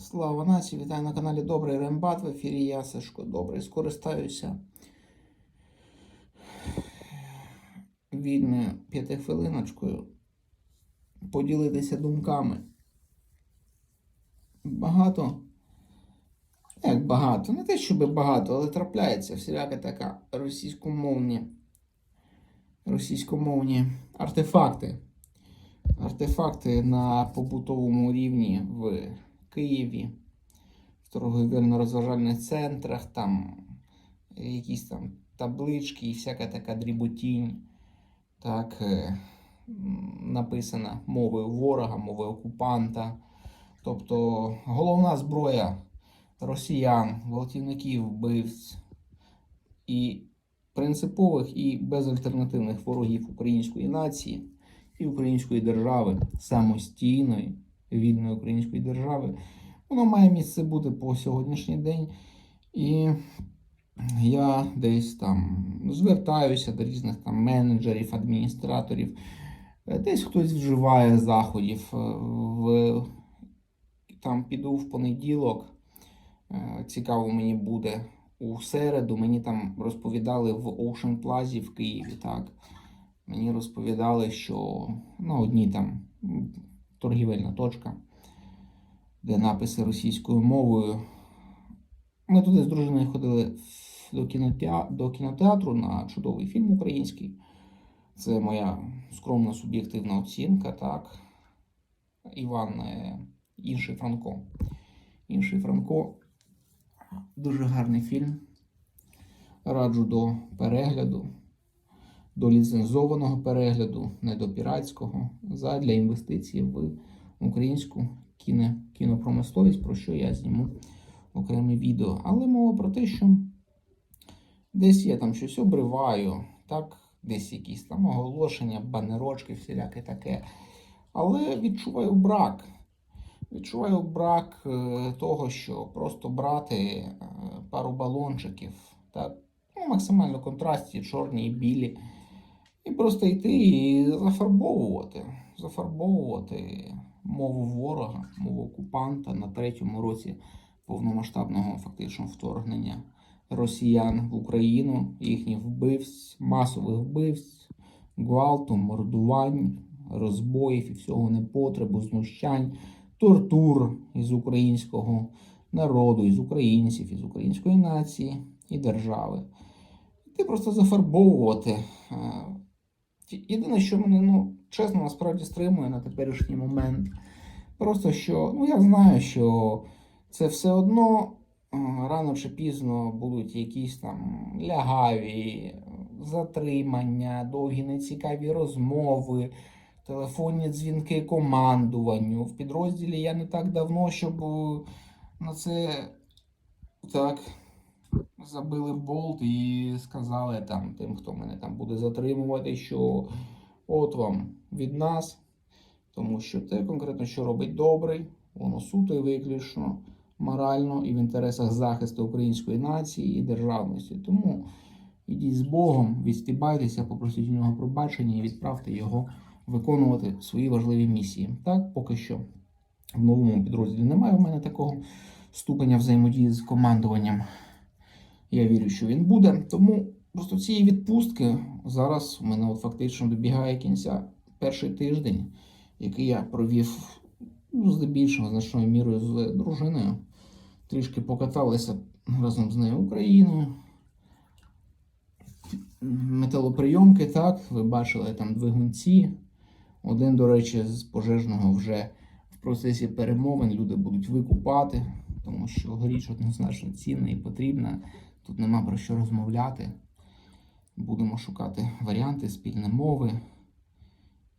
Слава нації, вітаю на каналі Добрий Рембат. В ефірі я Сашко Добрий. Скористаюся вільною п'ятихвилиночкою. Поділитися думками. Багато. Як багато? Не те, щоб багато, але трапляється всіляка така російськомовні, російськомовні артефакти. Артефакти на побутовому рівні в Києві, в торговельно-розважальних центрах, там якісь там таблички і всяка така дріботінь. Так, е, написана мовою ворога, мовою окупанта. Тобто головна зброя росіян, гвалтівників, вбивць і принципових і безальтернативних ворогів української нації і української держави, самостійної, вільної української держави, воно має місце бути по сьогоднішній день. І я десь там звертаюся до різних там менеджерів, адміністраторів. Десь хтось вживає заходів. е, В, там піду в понеділок. Е, Цікаво мені буде у середу. Мені там розповідали в Ocean Plaza в Києві, так. Мені розповідали, що на одній там торгівельна точка, де написи російською мовою. Ми туди з дружиною ходили до, кінотеа... до кінотеатру на чудовий фільм український. Це моя скромна суб'єктивна оцінка, так. Іван е, інший Франко. Інший Франко. Дуже гарний фільм. Раджу до перегляду, до ліцензованого перегляду, не до піратського, задля інвестицій в українську кіно, кінопромисловість, про що я зніму окреме відео. Але мова про те, що десь я там щось обриваю, так, десь якісь там оголошення, банерочки, всіляке таке. Але відчуваю брак. Відчуваю брак е, того, що просто брати е, пару балончиків, так, ну, максимально контрасті, чорні і білі, і просто йти і зафарбовувати, зафарбовувати мову ворога, мову окупанта на третьому році повномасштабного фактично вторгнення росіян в Україну, їхніх вбивств, масових вбивств, гвалту, мордувань, розбоїв і всього непотребу, знущань, тортур із українського народу, із українців, із української нації і держави. Ти просто зафарбовувати. Єдине, що мене, ну, чесно, насправді стримує на теперішній момент. Просто що, ну я знаю, що це все одно е, рано чи пізно будуть якісь там лягаві е, затримання, довгі нецікаві розмови, телефонні дзвінки командуванню. В підрозділі я не так давно, щоб е, на це так забили болт і сказали там тим, хто мене там буде затримувати, що от вам від нас, тому що те конкретно, що робить добрий, воно суто і виключно морально і в інтересах захисту української нації і державності. Тому ідіть з Богом, відстібайтеся, попросіть у нього пробачення і відправте його виконувати свої важливі місії. Так, поки що в новому підрозділі немає у мене такого ступеня взаємодії з командуванням. Я вірю, що він буде. Тому просто цієї відпустки зараз у мене от фактично добігає кінця перший тиждень, який я провів ну, здебільшого значною мірою з дружиною. Трішки покаталися разом з нею Україною. Металоприйомки, так, ви бачили там двигунці. Один, до речі, з пожежного вже в процесі перемовин люди будуть викупати, тому що горіч однозначно цінна і потрібна. Тут нема про що розмовляти. Будемо шукати варіанти спільної мови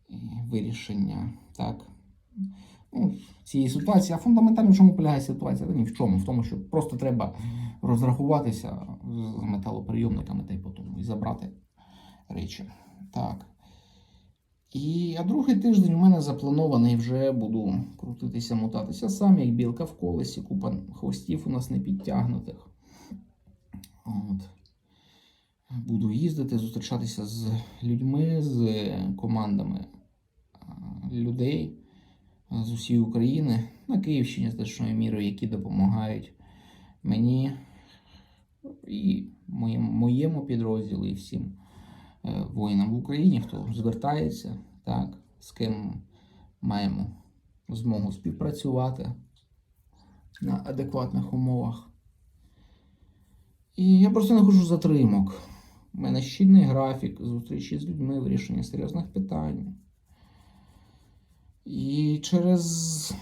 і вирішення так, ну, цієї ситуації. А фундаментально в чому полягає ситуація? Та ні в чому. В тому, що просто треба розрахуватися з металоприйомниками та й по тому і забрати речі. Так. І, а другий тиждень у мене запланований вже буду крутитися, мотатися сам, як білка в колесі, купа хвостів у нас не підтягнутих. От. Буду їздити, зустрічатися з людьми, з командами людей з усієї України. на Київщині значною мірою, які допомагають мені і моєму, підрозділу, і всім е, воїнам в Україні, хто звертається, так, з ким маємо змогу співпрацювати на адекватних умовах. І я просто не хочу затримок. У мене щільний графік зустрічі з людьми, вирішення серйозних питань. І через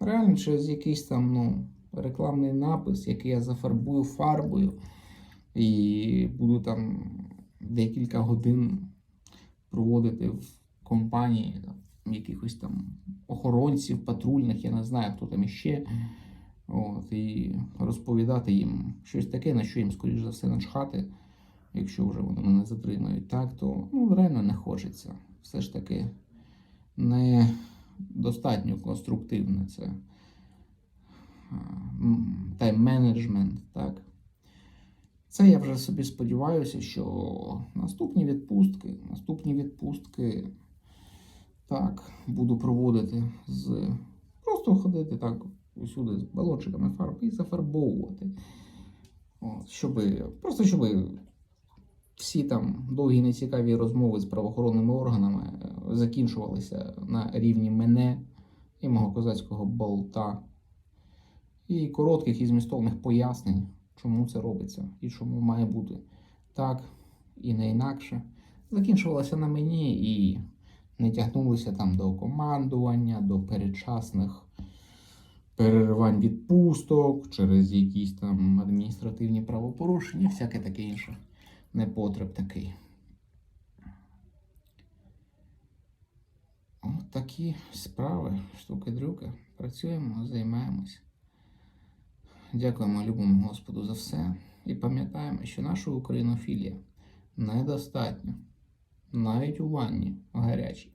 реально через якийсь там ну, рекламний напис, який я зафарбую фарбою, і буду там декілька годин проводити в компанії там, якихось там охоронців, патрульних, я не знаю, хто там іще. От, і розповідати їм щось таке, на що їм, скоріш за все, начхати, якщо вже вони мене затримають, так, то ну, реально не хочеться. Все ж таки не достатньо конструктивне це тайм-менеджмент, так. Це я вже собі сподіваюся, що наступні відпустки, наступні відпустки так, буду проводити з просто ходити так усюди з балончиками фарб і зафарбовувати. От, щоб, просто щоб всі там довгі нецікаві розмови з правоохоронними органами е, закінчувалися на рівні мене і мого козацького болта. І коротких і змістовних пояснень, чому це робиться і чому має бути так і не інакше. Закінчувалося на мені і не тягнулися там до командування, до передчасних переривань відпусток через якісь там адміністративні правопорушення, всяке таке інше. Непотреб такий. От такі справи, штуки-дрюки. Працюємо, займаємось. Дякуємо любому Господу за все. І пам'ятаємо, що наша українофілія недостатньо. Навіть у ванні гарячій.